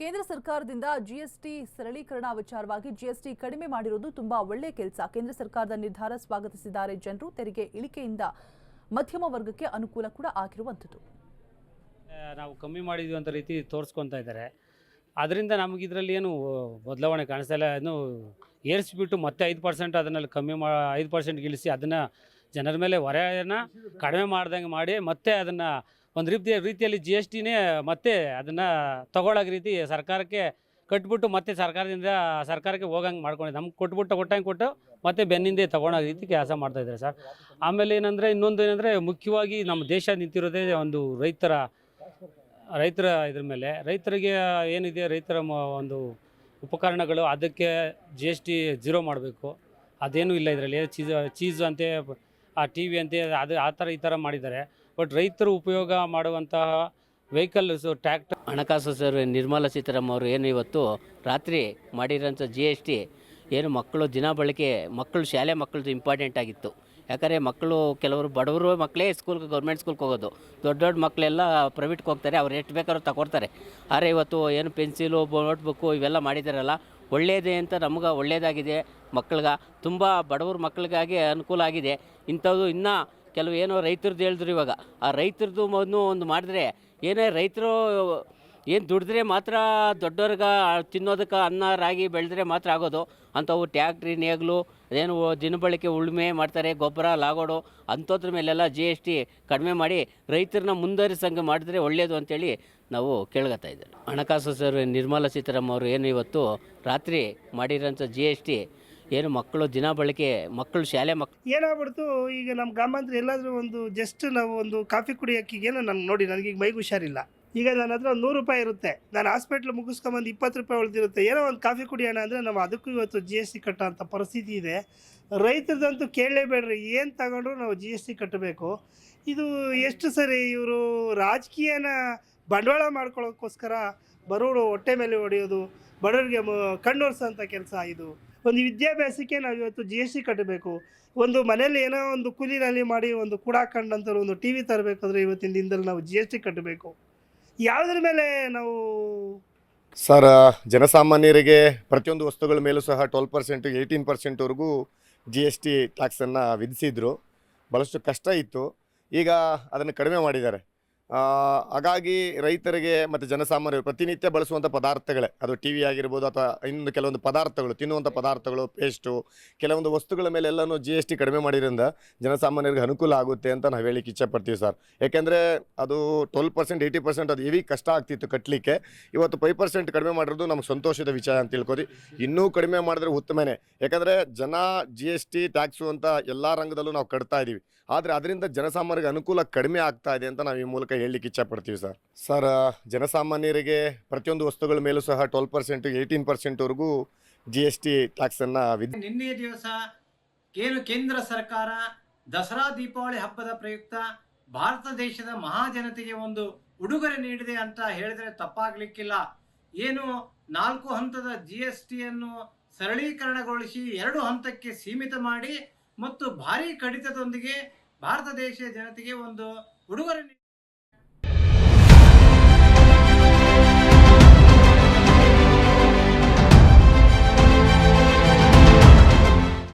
ಕೇಂದ್ರ ಸರ್ಕಾರದಿಂದ ಜಿಎಸ್ಟಿ ಸರಳೀಕರಣ ವಿಚಾರವಾಗಿ ಜಿಎಸ್ಟಿ ಕಡಿಮೆ ಮಾಡಿರುವುದು ತುಂಬಾ ಒಳ್ಳೆಯ ಕೆಲಸ. ಕೇಂದ್ರ ಸರ್ಕಾರದ ನಿರ್ಧಾರ ಸ್ವಾಗತಿಸಿದ್ದಾರೆ ಜನರು. ತೆರಿಗೆ ಇಳಿಕೆಯಿಂದ ಮಧ್ಯಮ ವರ್ಗಕ್ಕೆ ಅನುಕೂಲ ಕೂಡ ಆಗಿರುವಂಥದ್ದು. ನಾವು ಕಮ್ಮಿ ಮಾಡಿದ್ವಿ ಅಂತ ರೀತಿ ತೋರಿಸ್ಕೊತಾ ಇದ್ದಾರೆ. ಅದರಿಂದ ನಮಗೆ ಇದರಲ್ಲಿ ಏನು ಬದಲಾವಣೆ ಕಾಣಿಸ್ತಾ ಇಲ್ಲ. ಏನು ಏರಿಸಿಬಿಟ್ಟು ಮತ್ತೆ ಐದು ಪರ್ಸೆಂಟ್ ಅದನ್ನಲ್ಲಿ ಕಮ್ಮಿ ಮಾ, ಐದು ಪರ್ಸೆಂಟ್ ಇಳಿಸಿ ಅದನ್ನು ಜನರ ಮೇಲೆ ಹೊರೆಯನ್ನು ಕಡಿಮೆ ಮಾಡ್ದಂಗೆ ಮಾಡಿ ಮತ್ತೆ ಅದನ್ನು ಒಂದು ರೀತಿಯ ರೀತಿಯಲ್ಲಿ ಜಿ ಎಸ್ ಟಿನೇ ಮತ್ತೆ ಅದನ್ನು ತಗೊಳ್ಳೋಕೆ ರೀತಿ ಸರ್ಕಾರಕ್ಕೆ ಕಟ್ಬಿಟ್ಟು ಮತ್ತೆ ಸರ್ಕಾರದಿಂದ ಸರ್ಕಾರಕ್ಕೆ ಹೋಗಂಗೆ ಮಾಡ್ಕೊಂಡಿದ್ದು ನಮ್ಗೆ ಕೊಟ್ಬಿಟ್ಟು ಕೊಟ್ಟಂಗೆ ಕೊಟ್ಟು ಮತ್ತೆ ಬೆನ್ನಿಂದೆ ತೊಗೊಳೋ ರೀತಿ ಕೆಲಸ ಮಾಡ್ತಾ ಇದ್ದಾರೆ ಸರ್. ಆಮೇಲೆ ಏನಂದರೆ ಇನ್ನೊಂದು ಏನಂದರೆ ಮುಖ್ಯವಾಗಿ ನಮ್ಮ ದೇಶ ನಿಂತಿರೋದೇ ಒಂದು ರೈತರ ರೈತರ ಇದ್ರ ಮೇಲೆ. ರೈತರಿಗೆ ಏನಿದೆ? ರೈತರ ಒಂದು ಉಪಕರಣಗಳು, ಅದಕ್ಕೆ ಜಿ ಎಸ್ ಟಿ ಜೀರೋ ಮಾಡಬೇಕು. ಅದೇನೂ ಇಲ್ಲ ಇದರಲ್ಲಿ. ಚೀಸ್ ಚೀಸ್ ಅಂತೆ, ಆ ಟಿ ವಿ ಅಂತೆ, ಅದು ಆ ಥರ ಈ ಥರ ಮಾಡಿದ್ದಾರೆ. ಬಟ್ ರೈತರು ಉಪಯೋಗ ಮಾಡುವಂತಹ ವೆಹಿಕಲ್ಸು ಟ್ಯಾಕ್ಟರ್ ಹಣಕಾಸು ಸರ್ ನಿರ್ಮಲಾ ಸೀತಾರಾಮ್ ಅವರು ಏನು ಇವತ್ತು ರಾತ್ರಿ ಮಾಡಿರೋಂಥ ಜಿ ಎಸ್ ಟಿ ಏನು ಮಕ್ಕಳು ದಿನ ಬಳಕೆ, ಮಕ್ಕಳು ಶಾಲೆ ಮಕ್ಕಳದು ಇಂಪಾರ್ಟೆಂಟ್ ಆಗಿತ್ತು. ಯಾಕಂದರೆ ಮಕ್ಕಳು ಕೆಲವರು ಬಡವರು ಮಕ್ಕಳೇ ಸ್ಕೂಲ್ಗೆ ಗೌರ್ಮೆಂಟ್ ಸ್ಕೂಲ್ಗೆ ಹೋಗೋದು. ದೊಡ್ಡ ದೊಡ್ಡ ಮಕ್ಕಳೆಲ್ಲ ಪ್ರೈವೇಟ್ಗೆ ಹೋಗ್ತಾರೆ, ಅವ್ರು ಎಷ್ಟು ಬೇಕಾದ್ರೂ ತಗೊಳ್ತಾರೆ. ಆದರೆ ಇವತ್ತು ಏನು ಪೆನ್ಸಿಲು ನೋಟ್ಬುಕ್ಕು ಇವೆಲ್ಲ ಮಾಡಿದಾರಲ್ಲ ಒಳ್ಳೆಯದೇ ಅಂತ ನಮ್ಗೆ ಒಳ್ಳೆಯದಾಗಿದೆ ಮಕ್ಳಿಗೆ ತುಂಬ ಬಡವ್ರ ಮಕ್ಕಳಿಗಾಗಿ ಅನುಕೂಲ ಆಗಿದೆ. ಇಂಥದ್ದು ಇನ್ನೂ ಕೆಲವು ಏನೋ ರೈತರದ್ದು ಹೇಳಿದ್ರು ಇವಾಗ. ಆ ರೈತರದ್ದು ಮೊದಲು ಒಂದು ಮಾಡಿದ್ರೆ ಏನೇ ರೈತರು ಏನು ದುಡಿದ್ರೆ ಮಾತ್ರ ದೊಡ್ಡವ್ರಿಗೆ ತಿನ್ನೋದಕ್ಕೆ ಅನ್ನ, ರಾಗಿ ಬೆಳೆದ್ರೆ ಮಾತ್ರ ಆಗೋದು. ಅಂಥವು ಟ್ಯಾಕ್ಟ್ರಿ, ನೇಗ್ಲು, ಅದೇನು ದಿನಬಳಕೆ ಉಳುಮೆ ಮಾಡ್ತಾರೆ, ಗೊಬ್ಬರ, ಲಾಗೋಡು ಅಂಥದ್ರ ಮೇಲೆಲ್ಲ ಜಿ ಎಸ್ ಟಿ ಕಡಿಮೆ ಮಾಡಿ ರೈತರನ್ನ ಮುಂದುವರಿಸಂಗೆ ಮಾಡಿದ್ರೆ ಒಳ್ಳೆಯದು ಅಂತೇಳಿ ನಾವು ಕೇಳ್ಕೊತಾ ಇದ್ದೇವೆ. ಹಣಕಾಸು ಸಚಿವರು ನಿರ್ಮಲಾ ಸೀತಾರಾಮನ್ ಅವರು ಏನು ಇವತ್ತು ರಾತ್ರಿ ಮಾಡಿರೋಂಥ ಜಿ ಎಸ್ ಟಿ ಏನು ಮಕ್ಕಳು ದಿನ ಬಳಕೆ ಮಕ್ಕಳು ಶಾಲೆ ಮಕ್ಕಳು ಏನಾಗ್ಬಿಡ್ತು, ಈಗ ನಮ್ಮ ಗ್ರಾಮಾಂತರ ಎಲ್ಲಾದರೂ ಒಂದು ಜಸ್ಟ್ ನಾವು ಒಂದು ಕಾಫಿ ಕುಡಿಯೋಕ್ಕಿಗೇನೋ ನಂಗೆ ನೋಡಿ ನನಗೆ ಈಗ ಮೈಗೆ ಹುಷಾರಿಲ್ಲ. ಈಗ ನನ್ನ ಹತ್ರ ಒಂದು ನೂರು ರೂಪಾಯಿ ಇರುತ್ತೆ. ನಾನು ಹಾಸ್ಪಿಟ್ಲ್ ಮುಗಿಸ್ಕೊಂಬಂದು ಇಪ್ಪತ್ತು ರೂಪಾಯಿ ಉಳಿದಿರುತ್ತೆ. ಏನೋ ಒಂದು ಕಾಫಿ ಕುಡಿಯೋಣ ಅಂದರೆ ನಾವು ಅದಕ್ಕೂ ಇವತ್ತು ಜಿ ಎಸ್ ಟಿ ಕಟ್ಟೋಂಥ ಪರಿಸ್ಥಿತಿ ಇದೆ. ರೈತರದಂತೂ ಕೇಳಲೇಬೇಡ್ರಿ, ಏನು ತಗೊಂಡ್ರು ನಾವು ಜಿ ಎಸ್ ಟಿ ಕಟ್ಟಬೇಕು. ಇದು ಎಷ್ಟು ಸರಿ ಇವರು ರಾಜಕೀಯನ ಬಂಡವಾಳ ಮಾಡ್ಕೊಳ್ಳೋಕ್ಕೋಸ್ಕರ ಬರೋರು ಹೊಟ್ಟೆ ಮೇಲೆ ಹೊಡೆಯೋದು, ಬಡವರಿಗೆ ಕಣ್ಣೋರ್ಸೋಂಥ ಕೆಲಸ ಇದು. ಒಂದು ವಿದ್ಯಾಭ್ಯಾಸಕ್ಕೆ ನಾವು ಇವತ್ತು ಜಿ ಎಸ್ ಟಿ ಕಟ್ಟಬೇಕು. ಒಂದು ಮನೇಲಿ ಏನೋ ಒಂದು ಕೂಲಿನಲ್ಲಿ ಮಾಡಿ ಒಂದು ಕೂಡ ಕಂಡಂತ ಒಂದು ಟಿ ವಿ ತರಬೇಕಾದ್ರೆ ಇವತ್ತಿನ ದಿನದಲ್ಲಿ ನಾವು ಜಿ ಎಸ್ ಟಿ ಕಟ್ಟಬೇಕು. ಯಾವುದ್ರ ಮೇಲೆ ನಾವು ಸರ್ ಜನಸಾಮಾನ್ಯರಿಗೆ ಪ್ರತಿಯೊಂದು ವಸ್ತುಗಳ ಮೇಲೂ ಸಹ ಟ್ವೆಲ್ ಪರ್ಸೆಂಟು ಏಯ್ಟೀನ್ ಪರ್ಸೆಂಟ್ವರೆಗೂ ಜಿ ಎಸ್ ಟಿ ಟ್ಯಾಕ್ಸನ್ನು ವಿಧಿಸಿದ್ರು. ಭಾಳಷ್ಟು ಕಷ್ಟ ಇತ್ತು. ಈಗ ಅದನ್ನು ಕಡಿಮೆ ಮಾಡಿದ್ದಾರೆ. ಹಾಗಾಗಿ ರೈತರಿಗೆ ಮತ್ತು ಜನಸಾಮಾನ್ಯರು ಪ್ರತಿನಿತ್ಯ ಬಳಸುವಂಥ ಪದಾರ್ಥಗಳೇ. ಅದು ಟಿ ವಿ ಆಗಿರ್ಬೋದು ಅಥವಾ ಇನ್ನೊಂದು ಕೆಲವೊಂದು ಪದಾರ್ಥಗಳು ತಿನ್ನುವಂಥ ಪದಾರ್ಥಗಳು ಪೇಸ್ಟು ಕೆಲವೊಂದು ವಸ್ತುಗಳ ಮೇಲೆ ಎಲ್ಲನೂ ಜಿ ಎಸ್ ಟಿ ಕಡಿಮೆ ಮಾಡಿರೋದ್ರಿಂದ ಜನಸಾಮಾನ್ಯರಿಗೆ ಅನುಕೂಲ ಆಗುತ್ತೆ ಅಂತ ನಾವು ಹೇಳಿಕ್ಕೆ ಇಚ್ಛೆಪಡ್ತೀವಿ ಸರ್. ಯಾಕೆಂದರೆ ಅದು ಟ್ವೆಲ್ ಪರ್ಸೆಂಟ್ ಏಯ್ಟಿ ಪರ್ಸೆಂಟ್ ಅದು ಹೆವಿ ಕಷ್ಟ ಆಗ್ತಿತ್ತು ಕಟ್ಟಲಿಕ್ಕೆ ಇವತ್ತು ಫೈವ್ ಪರ್ಸೆಂಟ್ ಕಡಿಮೆ ಮಾಡಿರೋದು ನಮ್ಗೆ ಸಂತೋಷದ ವಿಚಾರ ಅಂತ ತಿಳ್ಕೊರಿ. ಇನ್ನೂ ಕಡಿಮೆ ಮಾಡಿದ್ರೆ ಉತ್ತಮನೇ. ಯಾಕಂದರೆ ಜನ ಜಿ ಎಸ್ ಟಿ ಟ್ಯಾಕ್ಸು ಅಂತ ಎಲ್ಲ ರಂಗದಲ್ಲೂ ನಾವು ಕಟ್ತಾ ಇದ್ದೀವಿ ಆದರೆ ಅದರಿಂದ ಜನಸಾಮಾನ್ಯರಿಗೆ ಅನುಕೂಲ ಕಡಿಮೆ ಆಗ್ತಾ ಇದೆ ಅಂತ ನಾವು ಈ ಮೂಲಕ ಹೇಳಲಿಕ್ಕೆ ಇಚ್ಛಪಡ್ತೀವಿ ಸರ್. ಸರ್ ಜನಸಾಮಾನ್ಯರಿಗೆ ಪ್ರತಿಯೊಂದು ವಸ್ತುಗಳ ಮೇಲೂ ಸಹ ಟ್ವೆಲ್ ಪರ್ಸೆಂಟು, ಏಯ್ಟೀನ್ ಪರ್ಸೆಂಟ್ವರೆಗೂ ಜಿ ಎಸ್ ಟಿ ಟ್ಯಾಕ್ಸನ್ನು ವಿಧಿ ನಿನ್ನೆ ದಿವಸ ಏನು ಕೇಂದ್ರ ಸರ್ಕಾರ ದಸರಾ ದೀಪಾವಳಿ ಹಬ್ಬದ ಪ್ರಯುಕ್ತ ಭಾರತ ದೇಶದ ಮಹಾಜನತೆಗೆ ಒಂದು ಉಡುಗೊರೆ ನೀಡಿದೆ ಅಂತ ಹೇಳಿದ್ರೆ ತಪ್ಪಾಗ್ಲಿಕ್ಕಿಲ್ಲ. ಏನು ನಾಲ್ಕು ಹಂತದ ಜಿ ಎಸ್ ಟಿಯನ್ನು ಸರಳೀಕರಣಗೊಳಿಸಿ ಎರಡು ಹಂತಕ್ಕೆ ಸೀಮಿತ ಮಾಡಿ ಮತ್ತು ಭಾರಿ ಕಡಿತದೊಂದಿಗೆ ಭಾರತ ದೇಶದ ಜನತೆಗೆ ಒಂದು ಉಡುಗೊರೆ